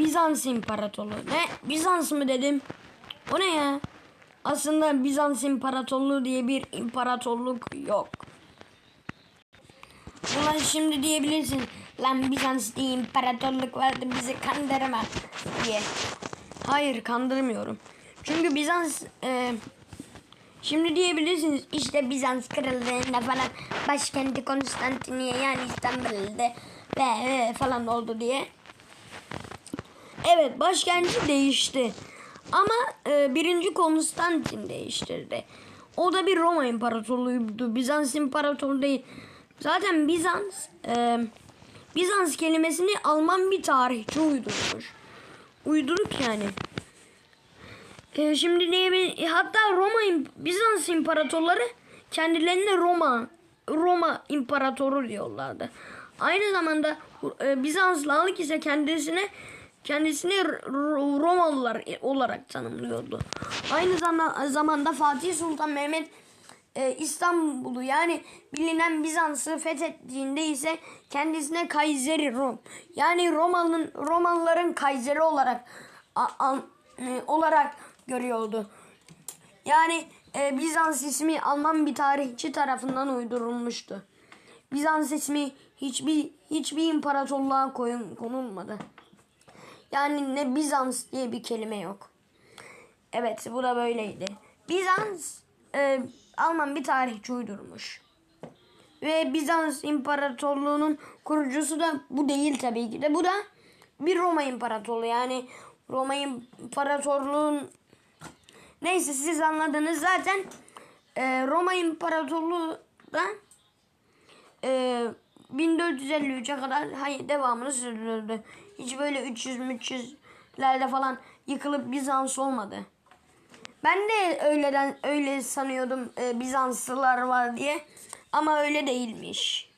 Bizans İmparatorluğu. Ne? Bizans mı dedim? O ne ya? Aslında Bizans İmparatorluğu diye bir imparatorluk yok. Ulan şimdi diyebilirsin. Lan Bizans diye imparatorluk vardı bizi kandırma diye. Hayır kandırmıyorum. Çünkü Bizans e, şimdi diyebilirsiniz işte Bizans krallığında falan başkenti Konstantiniye yani İstanbul'da ve ve falan oldu diye. Evet başkenti değişti. Ama e, birinci Konstantin değiştirdi. O da bir Roma İmparatorluğuydu. Bizans İmparatorluğu değil. Zaten Bizans e, Bizans kelimesini Alman bir tarihçi uydurmuş. Uyduruk yani. E, şimdi diyebil hatta Roma Bizans imparatorları kendilerine Roma Roma imparatoru diyorlardı. Aynı zamanda e, Bizanslı ise kendisine kendisini Romalılar olarak tanımlıyordu. Aynı zama- zamanda Fatih Sultan Mehmet e, İstanbul'u yani bilinen Bizans'ı fethettiğinde ise kendisine Kayseri Rom yani Romalı'nın Romalıların Kayseri olarak a- an- e, olarak görüyordu. Yani e, Bizans ismi Alman bir tarihçi tarafından uydurulmuştu. Bizans ismi hiçbir hiçbir imparatorluğa koyun, konulmadı. Yani ne Bizans diye bir kelime yok. Evet bu da böyleydi. Bizans e, Alman bir tarihçi uydurmuş. Ve Bizans İmparatorluğu'nun kurucusu da bu değil tabii ki de. Bu da bir Roma İmparatorluğu. Yani Roma İmparatorluğu'nun neyse siz anladınız zaten e, Roma İmparatorluğu da e, 1453'e kadar hayır, devamını sürdürdü. Hiç böyle 300-300'lerde falan yıkılıp Bizans olmadı. Ben de öyleden öyle sanıyordum e, Bizanslılar var diye ama öyle değilmiş.